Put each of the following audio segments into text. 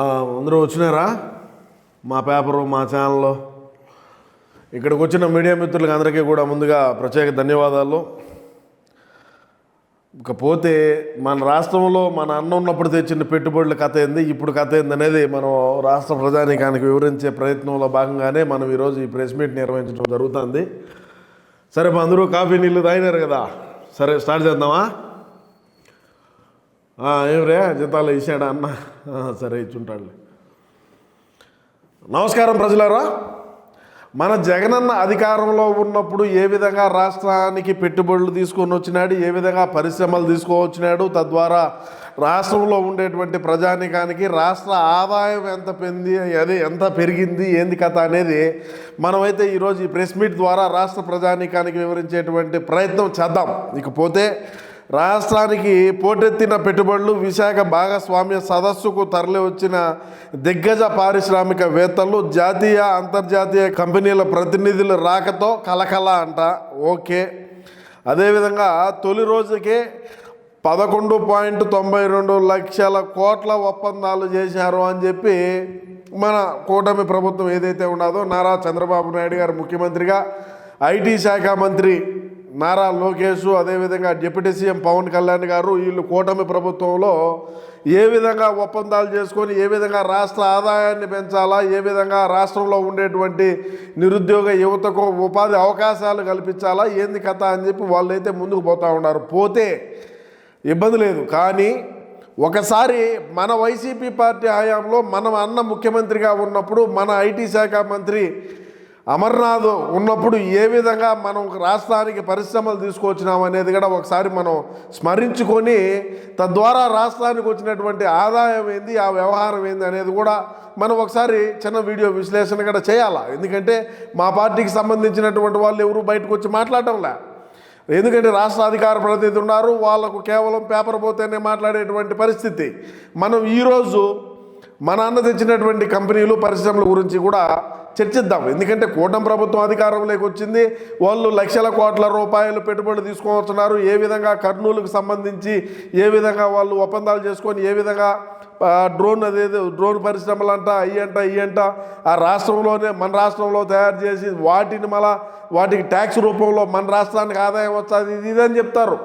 అందరూ వచ్చినారా? మా పేపరు మా ఛానల్లో. ఇక్కడికి వచ్చిన మీడియా మిత్రులకు అందరికీ కూడా ముందుగా ప్రత్యేక ధన్యవాదాలు. ఇకపోతే మన రాష్ట్రంలో మన అన్న ఉన్నప్పుడు తెచ్చిన పెట్టుబడుల కథ ఏంది ఇప్పుడు కథ ఏంది అనేది మనం రాష్ట్ర ప్రజానీకానికి వివరించే ప్రయత్నంలో భాగంగానే మనం ఈరోజు ఈ ప్రెస్ మీట్ నిర్వహించడం జరుగుతుంది. సరే మా అందరూ కాఫీ నీళ్ళు తాగినారు కదా? సరే స్టార్ట్ చేద్దామా? ఆ, జీతాలు వేసాడా అన్న? సరే ఇచ్చుంటాడులే. నమస్కారం ప్రజలారా. మన జగనన్న అధికారంలో ఉన్నప్పుడు ఏ విధంగా రాష్ట్రానికి పెట్టుబడులు తీసుకొని వచ్చినాడు ఏ విధంగా పరిశ్రమలు తీసుకువచ్చినాడు తద్వారా రాష్ట్రంలో ఉండేటువంటి ప్రజానికానికి రాష్ట్ర ఆదాయం ఎంత పెంది అది ఎంత పెరిగింది ఏంది కథ అనేది మనమైతే ఈరోజు ఈ ప్రెస్ మీట్ ద్వారా రాష్ట్ర ప్రజానికానికి వివరించేటువంటి ప్రయత్నం చేద్దాం. ఇకపోతే రాష్ట్రానికి పోటెత్తిన పెట్టుబడులు విశాఖ భాగస్వామ్య సదస్సుకు తరలి వచ్చిన దిగ్గజ పారిశ్రామికవేత్తలు జాతీయ అంతర్జాతీయ కంపెనీల ప్రతినిధుల రాకతో కలకల అంట. ఓకే. అదేవిధంగా తొలి రోజుకే పదకొండు పాయింట్ తొంభై రెండు లక్షల కోట్ల ఒప్పందాలు చేశారు అని చెప్పి మన కూటమి ప్రభుత్వం ఏదైతే ఉన్నదో నారా చంద్రబాబు నాయుడు గారు ముఖ్యమంత్రిగా ఐటీ శాఖ మంత్రి నారా లోకేష్ అదేవిధంగా డిప్యూటీ సీఎం పవన్ కళ్యాణ్ గారు వీళ్ళు కూటమి ప్రభుత్వంలో ఏ విధంగా ఒప్పందాలు చేసుకొని ఏ విధంగా రాష్ట్ర ఆదాయాన్ని పెంచాలా ఏ విధంగా రాష్ట్రంలో ఉండేటువంటి నిరుద్యోగ యువతకు ఉపాధి అవకాశాలు కల్పించాలా ఏంది కథ అని చెప్పి వాళ్ళైతే ముందుకు పోతూ ఉన్నారు. పోతే ఇబ్బంది లేదు. కానీ ఒకసారి మన వైసీపీ పార్టీ హయాంలో మనం అన్న ముఖ్యమంత్రిగా ఉన్నప్పుడు మన ఐటీ శాఖ మంత్రి అమర్నాథ్ ఉన్నప్పుడు ఏ విధంగా మనం రాష్ట్రానికి పరిశ్రమలు తీసుకొచ్చినాం అనేది కూడా ఒకసారి మనం స్మరించుకొని తద్వారా రాష్ట్రానికి వచ్చినటువంటి ఆదాయం ఏంది ఆ వ్యవహారం ఏంది అనేది కూడా మనం ఒకసారి చిన్న వీడియో విశ్లేషణ కూడా చేయాలా? ఎందుకంటే మా పార్టీకి సంబంధించినటువంటి వాళ్ళు ఎవరు బయటకు వచ్చి మాట్లాడటంలే ఎందుకంటే రాష్ట్ర అధికార ప్రతినిధి ఉన్నారు వాళ్ళకు కేవలం పేపర్ పోతేనే మాట్లాడేటువంటి పరిస్థితి. మనం ఈరోజు మన అన్న తెచ్చినటువంటి కంపెనీలు పరిశ్రమల గురించి కూడా చర్చిద్దాం. ఎందుకంటే కూటమి ప్రభుత్వం అధికారంలోకి వచ్చింది వాళ్ళు లక్షల కోట్ల రూపాయలు పెట్టుబడులు తీసుకొస్తున్నారు ఏ విధంగా కర్నూలుకు సంబంధించి ఏ విధంగా వాళ్ళు ఒప్పందాలు చేసుకొని ఏ విధంగా డ్రోన్ అదేదో డ్రోన్ పరిశ్రమలు అంట అయ్యి అంట అంట ఆ రాష్ట్రంలోనే మన రాష్ట్రంలో తయారు చేసి వాటిని మళ్ళా వాటికి ట్యాక్స్ రూపంలో మన రాష్ట్రానికి ఆదాయం వస్తుంది ఇది ఇదని చెప్తారు.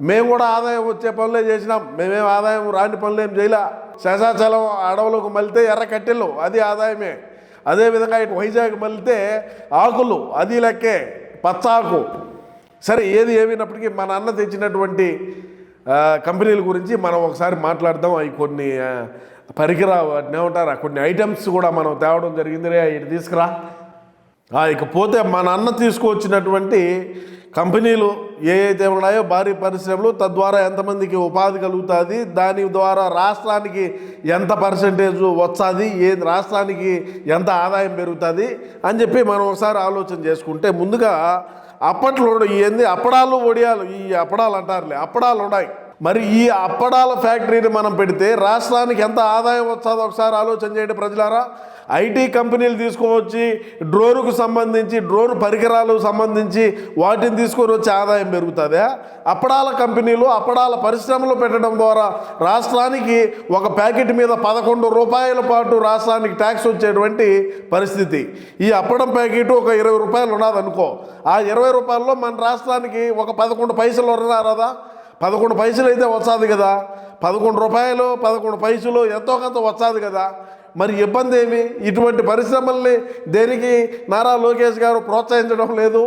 మేము కూడా ఆదాయం వచ్చే పనులే చేసినాం. మేమేం ఆదాయం రాని పనులు ఏం చేయలే. శశాచలం అడవులకు మళ్తే ఎర్ర కట్టెలు. అది ఆదాయమే. అదేవిధంగా ఇటు వైజాగ్ మళ్తే ఆకులు అది లెక్కే పచ్చాకు. సరే ఏది ఏమైనప్పటికీ మన నాన్న తెచ్చినటువంటి కంపెనీల గురించి మనం ఒకసారి మాట్లాడదాం. అవి కొన్ని పరికరా వాటిని ఏమంటారు కొన్ని ఐటమ్స్ కూడా మనం తేవడం జరిగింది రే ఇటు తీసుకురా. ఇకపోతే మన అన్న తీసుకువచ్చినటువంటి కంపెనీలు ఏ అయితే ఉన్నాయో భారీ పరిశ్రమలు తద్వారా ఎంతమందికి ఉపాధి కలుగుతుంది దాని ద్వారా రాష్ట్రానికి ఎంత పర్సంటేజ్ వస్తుంది ఏ రాష్ట్రానికి ఎంత ఆదాయం పెరుగుతుంది అని చెప్పి మనం ఒకసారి ఆలోచన చేసుకుంటే ముందుగా అప్పట్లో ఏంది అప్పడాలు ఒడియాలు ఈ అప్పడాలు అంటారులే అప్పడాలు ఉన్నాయి. మరి ఈ అప్పడాల ఫ్యాక్టరీని మనం పెడితే రాష్ట్రానికి ఎంత ఆదాయం వస్తుందో ఒకసారి ఆలోచన చేయండి ప్రజలారా. ఐటీ కంపెనీలు తీసుకువచ్చి డ్రోన్కు సంబంధించి డ్రోన్ పరికరాలు సంబంధించి వాటిని తీసుకొని వచ్చి ఆదాయం పెరుగుతుందా? అప్పడాల కంపెనీలు అప్పడాల పరిశ్రమలు పెట్టడం ద్వారా రాష్ట్రానికి ఒక ప్యాకెట్ మీద పదకొండు రూపాయల పాటు రాష్ట్రానికి ట్యాక్స్ వచ్చేటువంటి పరిస్థితి. ఈ అప్పడం ప్యాకెట్ ఒక ఇరవై రూపాయలు ఉన్నది అనుకో ఆ ఇరవై రూపాయల్లో మన రాష్ట్రానికి ఒక పదకొండు పైసలు ఉన్నారదా పదకొండు పైసలు అయితే వచ్చాది కదా. పదకొండు రూపాయలు పదకొండు పైసలు ఎంతో కొంత వచ్చాది కదా. మరి ఇబ్బంది ఏమి? ఇటువంటి పరిశ్రమల్ని దేనికి నారా లోకేష్ గారు ప్రోత్సహించడం లేదు?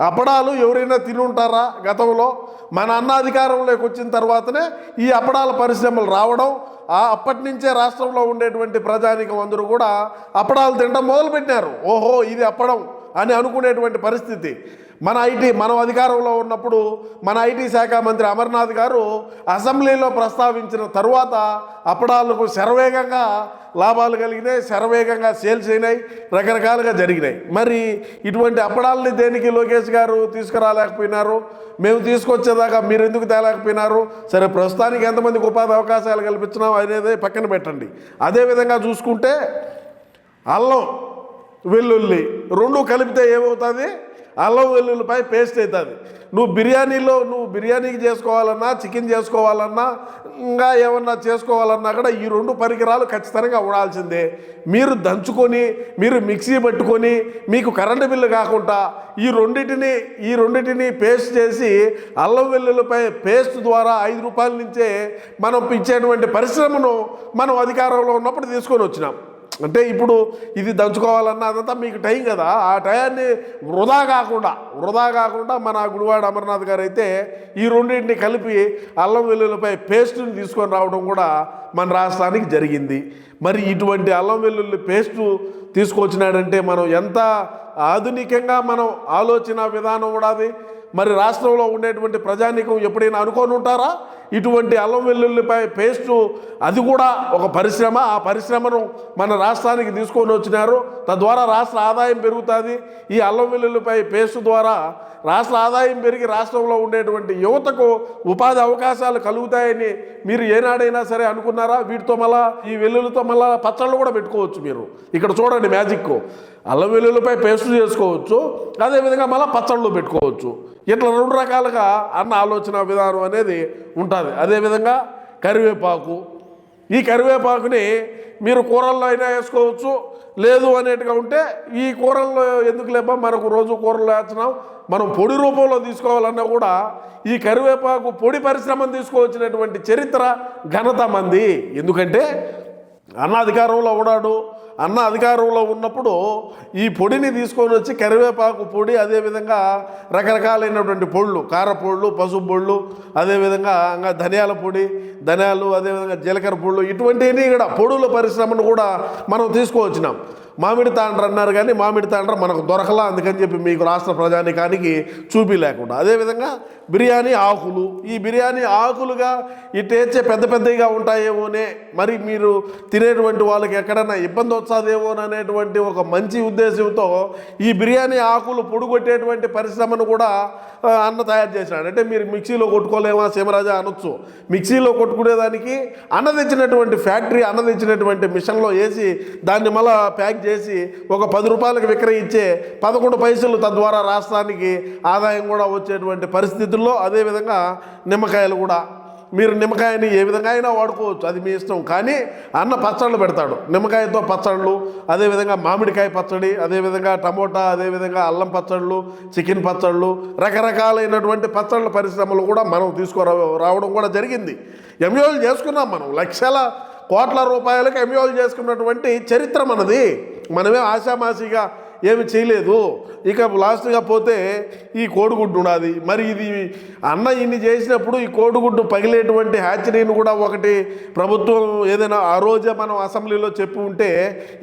అప్పడాలు ఎవరైనా తినుంటారా గతంలో? మన అన్న అధికారంలోకి వచ్చిన తర్వాతనే ఈ అప్పడాల పరిశ్రమలు రావడం ఆ అప్పటి నుంచే రాష్ట్రంలో ఉండేటువంటి ప్రజానికం అందరూ కూడా అప్పడాలు తినడం మొదలుపెట్టారు ఓహో ఇది అప్పడం అని అనుకునేటువంటి పరిస్థితి. మన ఐటీ మనం అధికారంలో ఉన్నప్పుడు మన ఐటీ శాఖ మంత్రి అమర్నాథ్ గారు అసెంబ్లీలో ప్రస్తావించిన తరువాత అప్పడాలకు శరవేగంగా లాభాలు కలిగినాయి శరవేగంగా సేల్స్ అయినాయి రకరకాలుగా జరిగినాయి. మరి ఇటువంటి అప్పడాలని దేనికి లోకేష్ గారు తీసుకురాలేకపోయినారు? మేము తీసుకొచ్చేదాకా మీరు ఎందుకు తేలేకపోయినారు? సరే ప్రస్తుతానికి ఎంతమందికి ఉపాధి అవకాశాలు కల్పించినాం అనేది పక్కన పెట్టండి. అదేవిధంగా చూసుకుంటే అల్లం వెల్లుల్లి రెండు కలిపితే ఏమవుతుంది? అల్లం వెల్లుల్లిపై పేస్ట్ అవుతుంది. నువ్వు బిర్యానీలో నువ్వు బిర్యానీకి చేసుకోవాలన్నా చికెన్ చేసుకోవాలన్నా ఇంకా ఏమన్నా చేసుకోవాలన్నా కూడా ఈ రెండు పరికరాలు ఖచ్చితంగా ఉండాల్సిందే. మీరు దంచుకొని మీరు మిక్సీ పట్టుకొని మీకు కరెంటు బిల్లు కాకుండా ఈ రెండింటిని ఈ రెండింటిని పేస్ట్ చేసి అల్లం వెల్లుల్లిపై పేస్ట్ ద్వారా ఐదు రూపాయల నుంచే మనం ఇచ్చేటువంటి పరిశ్రమను మనం అధికారంలో ఉన్నప్పుడు తీసుకొని వచ్చినాం. అంటే ఇప్పుడు ఇది దంచుకోవాలన్నా అదంతా మీకు టైం కదా. ఆ టయాన్ని వృధా కాకుండా వృధా కాకుండా మన గుడివాడ అమర్నాథ్ గారు అయితే ఈ రెండింటిని కలిపి అల్లం వెల్లుల్లిపై పేస్ట్ని తీసుకొని రావడం కూడా మన రాష్ట్రానికి జరిగింది. మరి ఇటువంటి అల్లం వెల్లుల్లి పేస్టు తీసుకొచ్చినాడంటే మనం ఎంత ఆధునికంగా మనం ఆలోచన విధానం కూడా అది. మరి రాష్ట్రంలో ఉండేటువంటి ప్రజానీకం ఎప్పుడైనా అనుకొని ఉంటారా? ఇటువంటి అల్లం వెల్లుల్లిపై పేస్టు అది కూడా ఒక పరిశ్రమ. ఆ పరిశ్రమను మన రాష్ట్రానికి తీసుకొని వచ్చినారు. తద్వారా రాష్ట్ర ఆదాయం పెరుగుతుంది. ఈ అల్లం వెల్లుల్లిపై పేస్ట్ ద్వారా రాష్ట్ర ఆదాయం పెరిగి రాష్ట్రంలో ఉండేటువంటి యువతకు ఉపాధి అవకాశాలు కలుగుతాయని మీరు ఏనాడైనా సరే అనుకున్నారా? వీటితో మళ్ళా ఈ వెల్లుల్లితో మళ్ళా పచ్చళ్ళు కూడా పెట్టుకోవచ్చు మీరు. ఇక్కడ చూడండి మ్యాజిక్. అల్లం వెల్లుల్లిపై పేస్ట్ చేసుకోవచ్చు. అదేవిధంగా మళ్ళీ పచ్చళ్ళు పెట్టుకోవచ్చు. ఇట్లా రెండు రకాలుగా అన్న ఆలోచన విధానం అనేది ఉంటుంది. అదేవిధంగా కరివేపాకు. ఈ కరివేపాకుని మీరు కూరల్లో అయినా వేసుకోవచ్చు. లేదు అనేట్టుగా ఉంటే ఈ కూరల్లో ఎందుకు లేబా మనకు రోజు కూరలు వేస్తున్నాం. మనం పొడి రూపంలో తీసుకోవాలన్నా కూడా ఈ కరివేపాకు పొడి పరిశ్రమను తీసుకువచ్చినటువంటి చరిత్ర ఘనత మంది. ఎందుకంటే అన్న అధికారంలో ఉన్నాడు. అన్న అధికారంలో ఉన్నప్పుడు ఈ పొడిని తీసుకొని వచ్చి కరివేపాకు పొడి అదేవిధంగా రకరకాలైనటువంటి పొళ్ళు కారపొళ్ళు పసుపు పొళ్ళు అదేవిధంగా ఇంకా ధనియాల పొడి ధనియాలు అదేవిధంగా జీలకర్ర పొళ్ళు ఇటువంటివి కూడా పొడుల పరిశ్రమను కూడా మనం తీసుకువచ్చినాం. మామిడి తాండ్ర అన్నారు కానీ మామిడి తాండ్ర మనకు దొరకలా అందుకని చెప్పి మీకు రాష్ట్ర ప్రజానికానికి చూపి లేకుండా. అదేవిధంగా బిర్యానీ ఆకులు ఈ బిర్యానీ ఆకులుగా ఇటేచ్చే పెద్ద పెద్దగా ఉంటాయేమోనే. మరి మీరు తినేటువంటి వాళ్ళకి ఎక్కడైనా ఇబ్బంది వచ్చాదేమో అనేటువంటి ఒక మంచి ఉద్దేశంతో ఈ బిర్యానీ ఆకులు పొడుగొట్టేటువంటి పరిశ్రమను కూడా అన్న తయారు చేసినాడు. అంటే మీరు మిక్సీలో కొట్టుకోలేమా సీమరాజా అనొచ్చు. మిక్సీలో కొట్టుకునేదానికి అన్న తెచ్చినటువంటి ఫ్యాక్టరీ అన్న తెచ్చినటువంటి మిషన్లో వేసి దాన్ని మళ్ళా ప్యాక్ చేసి ఒక పది రూపాయలకు విక్రయించే పదకొండు పైసలు తద్వారా రాష్ట్రానికి ఆదాయం కూడా వచ్చేటువంటి పరిస్థితుల్లో అదేవిధంగా నిమ్మకాయలు కూడా మీరు నిమ్మకాయని ఏ విధంగా అయినా వాడుకోవచ్చు అది మీ ఇష్టం. కానీ అన్న పచ్చళ్ళు పెడతాడు. నిమ్మకాయతో పచ్చళ్ళు అదేవిధంగా మామిడికాయ పచ్చడి అదేవిధంగా టమోటా అదేవిధంగా అల్లం పచ్చళ్ళు చికెన్ పచ్చళ్ళు రకరకాలైనటువంటి పచ్చళ్ళ పరిశ్రమలు కూడా మనం తీసుకురా రావడం కూడా జరిగింది. ఎంయోలు చేసుకున్నాం మనం. లక్షల కోట్ల రూపాయలకు ఎంయోలు చేసుకున్నటువంటి చరిత్ర మనది. మనమే ఆశామాసిగా ఏమి చేయలేదు. ఇక లాస్ట్గా పోతే ఈ కోడిగుడ్డు ఉన్నది. మరి ఇది అన్న ఇన్ని చేసినప్పుడు ఈ కోడిగుడ్డు పగిలేటువంటి హ్యాచరీని కూడా ఒకటి ప్రభుత్వం ఏదైనా ఆ రోజే మనం అసెంబ్లీలో చెప్పి ఉంటే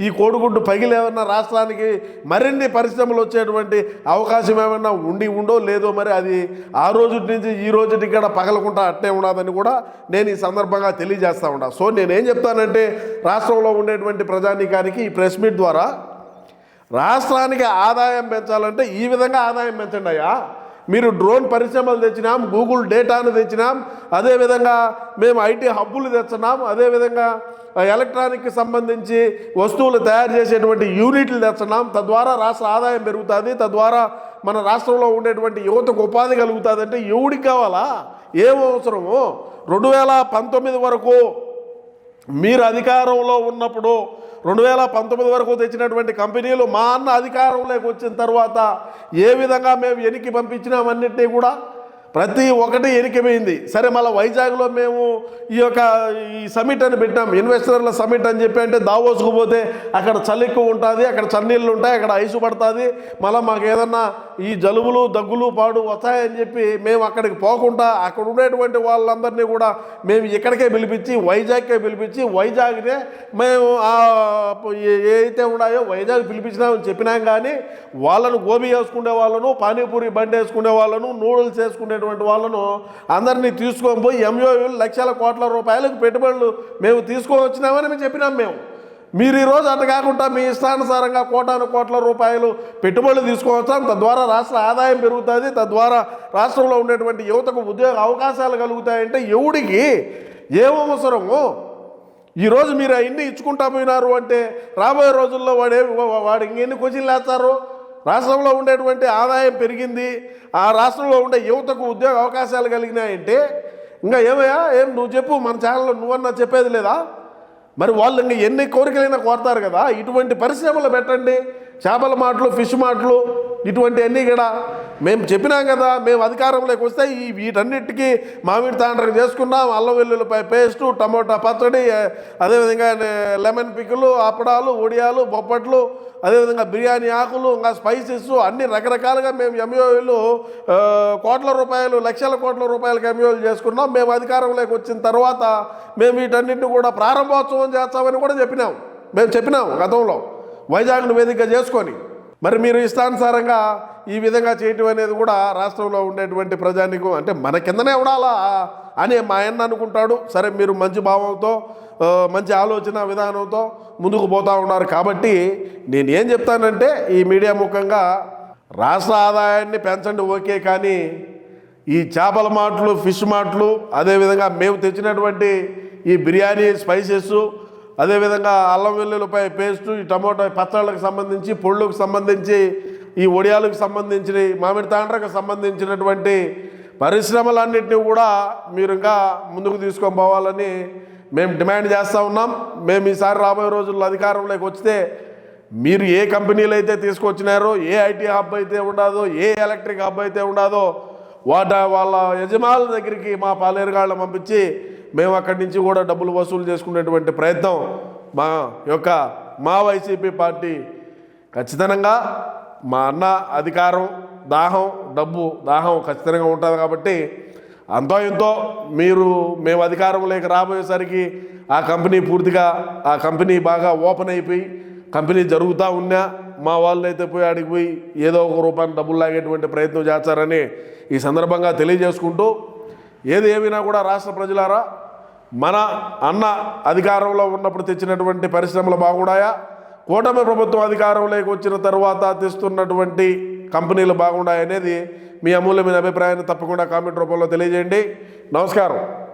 ఈ కోడిగుడ్డు పగిలేమన్నా రాష్ట్రానికి మరిన్ని పరిశ్రమలు వచ్చేటువంటి అవకాశం ఏమైనా ఉండి ఉండో లేదో మరి అది ఆ రోజు నుంచి ఈ రోజుకి ఇక్కడ పగలకుండా అట్టే ఉండదని కూడా నేను ఈ సందర్భంగా తెలియజేస్తా ఉన్నా. సో నేనేం చెప్తానంటే రాష్ట్రంలో ఉండేటువంటి ప్రజానీకానికి ఈ ప్రెస్ మీట్ ద్వారా రాష్ట్రానికి ఆదాయం పెంచాలంటే ఈ విధంగా ఆదాయం పెంచండి అయ్యా. మీరు డ్రోన్ పరిశ్రమలు తెచ్చినాం గూగుల్ డేటాను తెచ్చినాం అదేవిధంగా మేము ఐటీ హబ్బులు తెచ్చినాం అదేవిధంగా ఎలక్ట్రానిక్కి సంబంధించి వస్తువులు తయారు చేసేటువంటి యూనిట్లు తెచ్చినాం తద్వారా రాష్ట్ర ఆదాయం పెరుగుతుంది తద్వారా మన రాష్ట్రంలో ఉండేటువంటి యువతకు ఉపాధి కలుగుతుంది అంటే ఎవడికి కావాలా? ఏం అవసరము? రెండు వేల పంతొమ్మిది వరకు మీరు అధికారంలో ఉన్నప్పుడు రెండు వేల పంతొమ్మిది వరకు తెచ్చినటువంటి కంపెనీలు మా అన్న అధికారంలోకి వచ్చిన తర్వాత ఏ విధంగా మేము ఎనికి పంపించినామన్నింటినీ కూడా ప్రతి ఒక్కటి ఎరికమైంది సరే మళ్ళీ వైజాగ్లో మేము ఈ యొక్క ఈ సమిట్ అని పెట్టాం. ఇన్వెస్టర్ల సమిట్ అని చెప్పి అంటే దావోసుకు పోతే అక్కడ చలి ఎక్కువ ఉంటుంది అక్కడ చన్నీళ్ళు ఉంటాయి అక్కడ ఐసు పడుతుంది. మళ్ళీ మాకు ఏదన్నా ఈ జలుబులు దగ్గులు పాడు వస్తాయని చెప్పి మేము అక్కడికి పోకుండా అక్కడ ఉండేటువంటి వాళ్ళందరినీ కూడా మేము ఇక్కడికే పిలిపించి వైజాగ్కే పిలిపించి వైజాగ్నే మేము ఏదైతే ఉన్నాయో వైజాగ్ పిలిపించినామని చెప్పినాం కానీ వాళ్ళను గోబీ వేసుకునే వాళ్ళను పానీపూరి బండి వేసుకునే వాళ్ళను నూడిల్స్ వేసుకునే వేసుకునేటువంటి వాళ్ళను అందరినీ తీసుకొని పోయి ఎంఓయూలు లక్షల కోట్ల రూపాయలకు పెట్టుబడులు మేము తీసుకొని వచ్చినామని మేము చెప్పినాం మేము. మీరు ఈరోజు అటు కాకుండా మీ ఇష్టానుసారంగా కోటాను కోట్ల రూపాయలు పెట్టుబడులు తీసుకోవచ్చాం తద్వారా రాష్ట్ర ఆదాయం పెరుగుతుంది. తద్వారా రాష్ట్రంలో ఉండేటువంటి యువతకు ఉద్యోగ అవకాశాలు కలుగుతాయంటే ఎవడికి ఏం అవసరము? ఈరోజు మీరు అవన్నీ ఇచ్చుకుంటా పోయినారు అంటే రాబోయే రోజుల్లో వాడే వాడు ఇంకెన్ని క్వశ్చన్లు వేస్తారు? రాష్ట్రంలో ఉండేటువంటి ఆదాయం పెరిగింది. ఆ రాష్ట్రంలో ఉండే యువతకు ఉద్యోగ అవకాశాలు కలిగినాయంటే ఇంకా ఏమయ్యా? ఏం నువ్వు చెప్పు మన ఛానల్లో నువ్వన్నా చెప్పేది లేదా? మరి వాళ్ళు ఇంకా ఎన్ని కోరికలైనా కోరతారు కదా? ఇటువంటి పరిశ్రమలు పెట్టండి. చేపల మాటలు ఫిష్ మాటలు ఇటువంటివన్నీ కూడా మేము చెప్పినాం కదా మేము అధికారంలోకి వస్తే ఈ వీటన్నిటికీ మామిడి తాండ్రకు చేసుకున్నాం అల్లం వెల్లుల్లిపాయ పేస్టు టమోటా పచ్చడి అదేవిధంగా లెమన్ పిక్కులు అప్పడాలు ఒడియాలు బొప్పట్లు అదేవిధంగా బిర్యానీ ఆకులు ఇంకా స్పైసెస్ అన్ని రకరకాలుగా మేము ఎంఓలు కోట్ల రూపాయలు లక్షల కోట్ల రూపాయలకు ఎంఓలు చేసుకున్నాం. మేము అధికారంలోకి వచ్చిన తర్వాత మేము వీటన్నిటిని కూడా ప్రారంభోత్సవం చేస్తామని కూడా చెప్పినాం. మేము చెప్పినాం గతంలో. వైజాగ్ను వేదిక చేసుకొని. మరి మీరు ఇష్టానుసారంగా ఈ విధంగా చేయటం అనేది కూడా రాష్ట్రంలో ఉండేటువంటి ప్రజానికం అంటే మన కిందనే ఉండాలా అని మా ఆయన అనుకుంటాడు. సరే మీరు మంచి భావంతో మంచి ఆలోచన విధానంతో ముందుకు పోతూ ఉన్నారు కాబట్టి నేను ఏం చెప్తానంటే ఈ మీడియా ముఖంగా రాష్ట్ర ఆదాయాన్ని పెంచండి ఓకే కానీ ఈ చేపల మాటలు ఫిష్ మాటలు అదేవిధంగా మేము తెచ్చినటువంటి ఈ బిర్యానీ స్పైసెస్ అదేవిధంగా అల్లం వెల్లుల్లిపాయ పేస్టు ఈ టమోటా పచ్చళ్ళకు సంబంధించి పొళ్ళుకు సంబంధించి ఈ ఒడియాలకు సంబంధించిన మామిడి తాండ్రకు సంబంధించినటువంటి పరిశ్రమలన్నింటినీ కూడా మీరు ఇంకా ముందుకు తీసుకొని పోవాలని మేము డిమాండ్ చేస్తూ ఉన్నాం. మేము ఈసారి రాబోయే రోజుల్లో అధికారంలోకి వస్తే మీరు ఏ కంపెనీలు అయితే తీసుకొచ్చినారో ఏ ఐటీ హబ్ అయితే ఉండదో ఏ ఎలక్ట్రిక్ హబ్ అయితే ఉండదో వాట వాళ్ళ యజమానుల దగ్గరికి మా పాలేరుగాళ్ళని పంపించి మేము అక్కడి నుంచి కూడా డబ్బులు వసూలు చేసుకునేటువంటి ప్రయత్నం మా యొక్క మా వైసీపీ పార్టీ ఖచ్చితంగా మా అన్న అధికారం దాహం డబ్బు దాహం ఖచ్చితంగా ఉంటుంది కాబట్టి అంతో ఎంతో మీరు మేము అధికారం లేక రాబోయేసరికి ఆ కంపెనీ పూర్తిగా ఆ కంపెనీ బాగా ఓపెన్ అయిపోయి కంపెనీ జరుగుతూ ఉన్నా మా వాళ్ళు అయితే పోయి ఆడికి పోయి ఏదో ఒక రూపాయలు డబ్బులు లాగేటువంటి ప్రయత్నం చేస్తారని ఈ సందర్భంగా తెలియజేసుకుంటూ ఏది ఏమైనా కూడా రాష్ట్ర ప్రజలారా మన అన్న అధికారంలో ఉన్నప్పుడు తెచ్చినటువంటి పరిశ్రమలు బాగున్నాయా? కూటమి ప్రభుత్వం అధికారంలోకి వచ్చిన తర్వాత తెస్తున్నటువంటి కంపెనీలు బాగున్నాయి అనేది మీ అమూల్యమైన అభిప్రాయాన్ని తప్పకుండా కామెంట్ రూపంలో తెలియజేయండి. నమస్కారం.